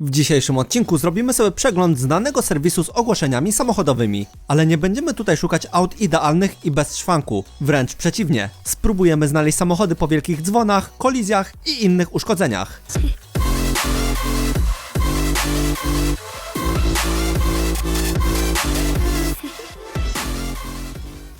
W dzisiejszym odcinku zrobimy sobie przegląd znanego serwisu z ogłoszeniami samochodowymi, ale nie będziemy tutaj szukać aut idealnych i bez szwanku, wręcz przeciwnie. Spróbujemy znaleźć samochody po wielkich dzwonach, kolizjach i innych uszkodzeniach.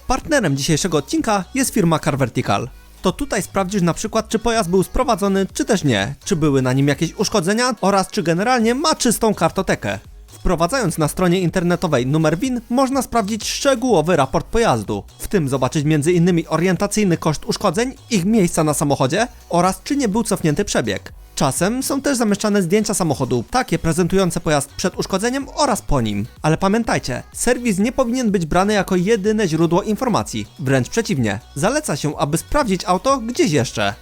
Partnerem dzisiejszego odcinka jest firma Car Vertical. To tutaj sprawdzisz na przykład, czy pojazd był sprowadzony, czy też nie, czy były na nim jakieś uszkodzenia oraz czy generalnie ma czystą kartotekę. Wprowadzając na stronie internetowej numer WIN, można sprawdzić szczegółowy raport pojazdu, w tym zobaczyć m.in. orientacyjny koszt uszkodzeń, ich miejsca na samochodzie oraz czy nie był cofnięty przebieg. Czasem są też zamieszczane zdjęcia samochodu, takie prezentujące pojazd przed uszkodzeniem oraz po nim. Ale pamiętajcie, serwis nie powinien być brany jako jedyne źródło informacji. Wręcz przeciwnie, zaleca się, aby sprawdzić auto gdzieś jeszcze.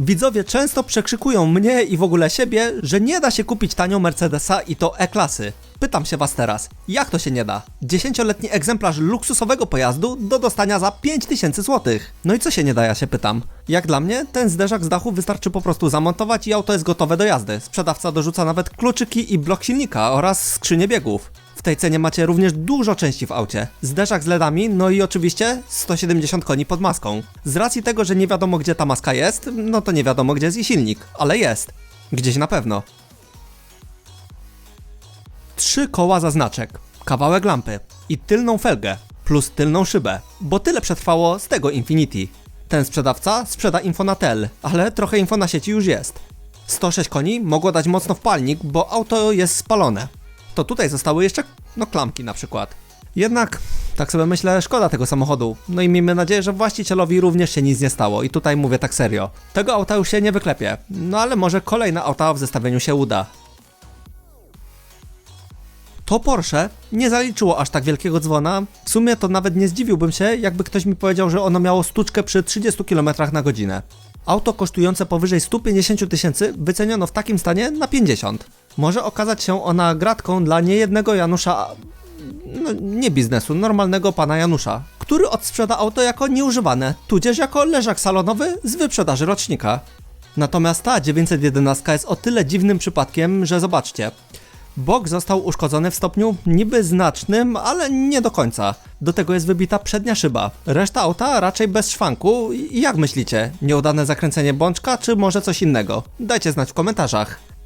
Widzowie często przekrzykują mnie i w ogóle siebie, że nie da się kupić tanio Mercedesa i to E-klasy. Pytam się was teraz, jak to się nie da? 10-letni egzemplarz luksusowego pojazdu do dostania za 5000 zł. No i co się nie da, ja się pytam. Jak dla mnie, ten zderzak z dachu wystarczy po prostu zamontować i auto jest gotowe do jazdy. Sprzedawca dorzuca nawet kluczyki i blok silnika oraz skrzynię biegów. Tej cenie macie również dużo części w aucie. Zderzak z LEDami, no i oczywiście 170 koni pod maską. Z racji tego, że nie wiadomo gdzie ta maska jest, no to nie wiadomo gdzie jest i silnik, ale jest. Gdzieś na pewno. Trzy koła zaznaczek, kawałek lampy i tylną felgę, plus tylną szybę, bo tyle przetrwało z tego Infinity. Ten sprzedawca sprzeda info na tel, ale trochę info na sieci już jest. 106 koni mogło dać mocno w palnik, bo auto jest spalone. To tutaj zostały jeszcze, no klamki na przykład. Jednak, tak sobie myślę, szkoda tego samochodu. No i miejmy nadzieję, że właścicielowi również się nic nie stało. I tutaj mówię tak serio. Tego auta już się nie wyklepie. No ale może kolejne auta w zestawieniu się uda. To Porsche nie zaliczyło aż tak wielkiego dzwona. W sumie to nawet nie zdziwiłbym się, jakby ktoś mi powiedział, że ono miało stuczkę przy 30 km na godzinę. Auto kosztujące powyżej 150 tysięcy wyceniono w takim stanie na 50. Może okazać się ona gratką dla niejednego Janusza, no nie biznesu, normalnego pana Janusza, który odsprzeda auto jako nieużywane, tudzież jako leżak salonowy z wyprzedaży rocznika. Natomiast ta 911 jest o tyle dziwnym przypadkiem, że zobaczcie. Bok został uszkodzony w stopniu niby znacznym, ale nie do końca. Do tego jest wybita przednia szyba. Reszta auta raczej bez szwanku. Jak myślicie? Nieudane zakręcenie bączka, czy może coś innego? Dajcie znać w komentarzach.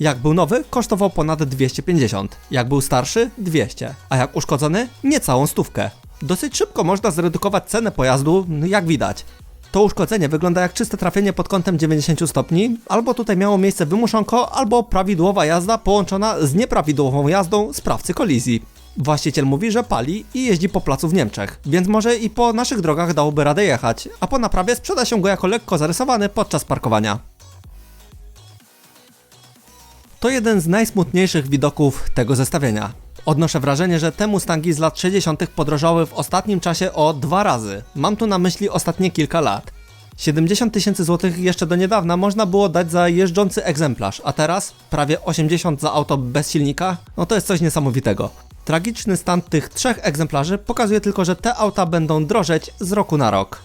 Jak był nowy, kosztował ponad 250. Jak był starszy, 200. A jak uszkodzony, niecałą stówkę. Dosyć szybko można zredukować cenę pojazdu, no jak widać. To uszkodzenie wygląda jak czyste trafienie pod kątem 90 stopni, albo tutaj miało miejsce wymuszonko, albo prawidłowa jazda połączona z nieprawidłową jazdą sprawcy kolizji. Właściciel mówi, że pali i jeździ po placu w Niemczech, więc może i po naszych drogach dałoby radę jechać, a po naprawie sprzeda się go jako lekko zarysowany podczas parkowania. To jeden z najsmutniejszych widoków tego zestawienia. Odnoszę wrażenie, że te Mustangi z lat 60. podrożały w ostatnim czasie o dwa razy. Mam tu na myśli ostatnie kilka lat. 70 tysięcy złotych jeszcze do niedawna można było dać za jeżdżący egzemplarz, a teraz prawie 80 za auto bez silnika? No to jest coś niesamowitego. Tragiczny stan tych trzech egzemplarzy pokazuje tylko, że te auta będą drożeć z roku na rok.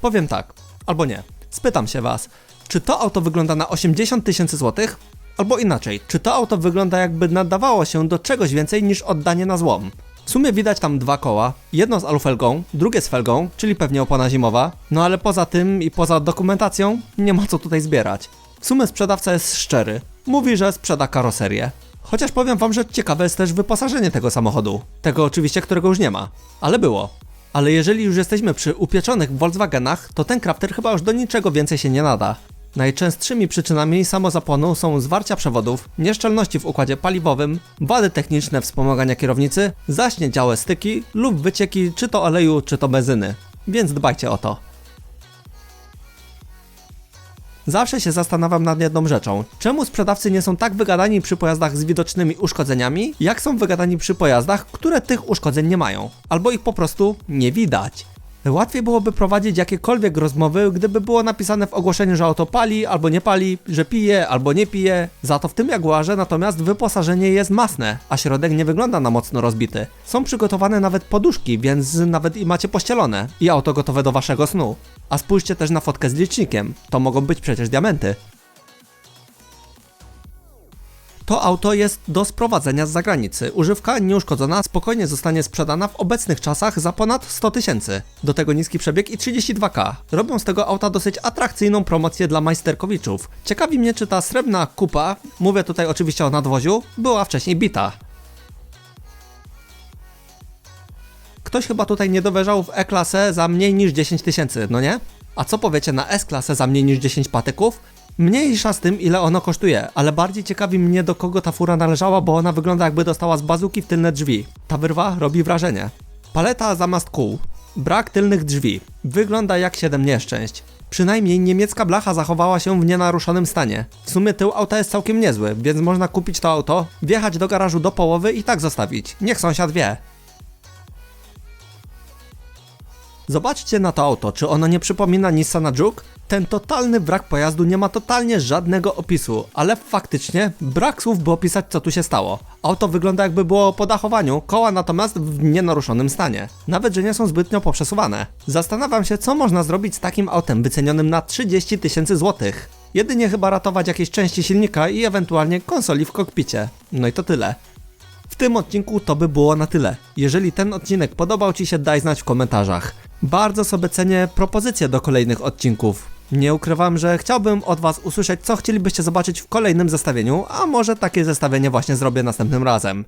Powiem tak, albo nie. Spytam się was, czy to auto wygląda na 80 tysięcy złotych? Albo inaczej, czy to auto wygląda jakby nadawało się do czegoś więcej niż oddanie na złom? W sumie widać tam dwa koła, jedno z alufelgą, drugie z felgą, czyli pewnie opona zimowa, no ale poza tym i poza dokumentacją nie ma co tutaj zbierać. W sumie sprzedawca jest szczery, mówi, że sprzeda karoserię. Chociaż powiem wam, że ciekawe jest też wyposażenie tego samochodu. Tego oczywiście, którego już nie ma, ale było. Ale jeżeli już jesteśmy przy upieczonych Volkswagenach, to ten Crafter chyba już do niczego więcej się nie nada. Najczęstszymi przyczynami samozapłonu są zwarcia przewodów, nieszczelności w układzie paliwowym, wady techniczne wspomagania kierownicy, zaśniedziałe styki lub wycieki czy to oleju, czy to benzyny. Więc dbajcie o to. Zawsze się zastanawiam nad jedną rzeczą. Czemu sprzedawcy nie są tak wygadani przy pojazdach z widocznymi uszkodzeniami, jak są wygadani przy pojazdach, które tych uszkodzeń nie mają? Albo ich po prostu nie widać. Łatwiej byłoby prowadzić jakiekolwiek rozmowy, gdyby było napisane w ogłoszeniu, że auto pali albo nie pali, że pije albo nie pije. Za to w tym Jaguarze natomiast wyposażenie jest masne, a środek nie wygląda na mocno rozbity. Są przygotowane nawet poduszki, więc nawet i macie pościelone. I auto gotowe do waszego snu. A spójrzcie też na fotkę z licznikiem. To mogą być przecież diamenty. To auto jest do sprowadzenia z zagranicy. Używka nieuszkodzona spokojnie zostanie sprzedana w obecnych czasach za ponad 100 tysięcy. Do tego niski przebieg i 32K. Robią z tego auta dosyć atrakcyjną promocję dla majsterkowiczów. Ciekawi mnie, czy ta srebrna kupa, mówię tutaj oczywiście o nadwoziu, była wcześniej bita. Ktoś chyba tutaj nie dowierzał w E-klasę za mniej niż 10 tysięcy, no nie? A co powiecie na S-klasę za mniej niż 10 patyków? Mniejsza z tym, ile ono kosztuje, ale bardziej ciekawi mnie, do kogo ta fura należała, bo ona wygląda jakby dostała z bazuki w tylne drzwi. Ta wyrwa robi wrażenie. Paleta zamiast kół. Brak tylnych drzwi. Wygląda jak 7 nieszczęść. Przynajmniej niemiecka blacha zachowała się w nienaruszonym stanie. W sumie tył auta jest całkiem niezły, więc można kupić to auto, wjechać do garażu do połowy i tak zostawić. Niech sąsiad wie. Zobaczcie na to auto, czy ono nie przypomina Nissana Juke? Ten totalny brak pojazdu nie ma totalnie żadnego opisu, ale faktycznie brak słów, by opisać co tu się stało. Auto wygląda jakby było po dachowaniu, koła natomiast w nienaruszonym stanie. Nawet, że nie są zbytnio poprzesuwane. Zastanawiam się, co można zrobić z takim autem wycenionym na 30 tysięcy złotych. Jedynie chyba ratować jakieś części silnika i ewentualnie konsoli w kokpicie. No i to tyle. W tym odcinku to by było na tyle. Jeżeli ten odcinek podobał Ci się, daj znać w komentarzach. Bardzo sobie cenię propozycje do kolejnych odcinków. Nie ukrywam, że chciałbym od Was usłyszeć, co chcielibyście zobaczyć w kolejnym zestawieniu, a może takie zestawienie właśnie zrobię następnym razem.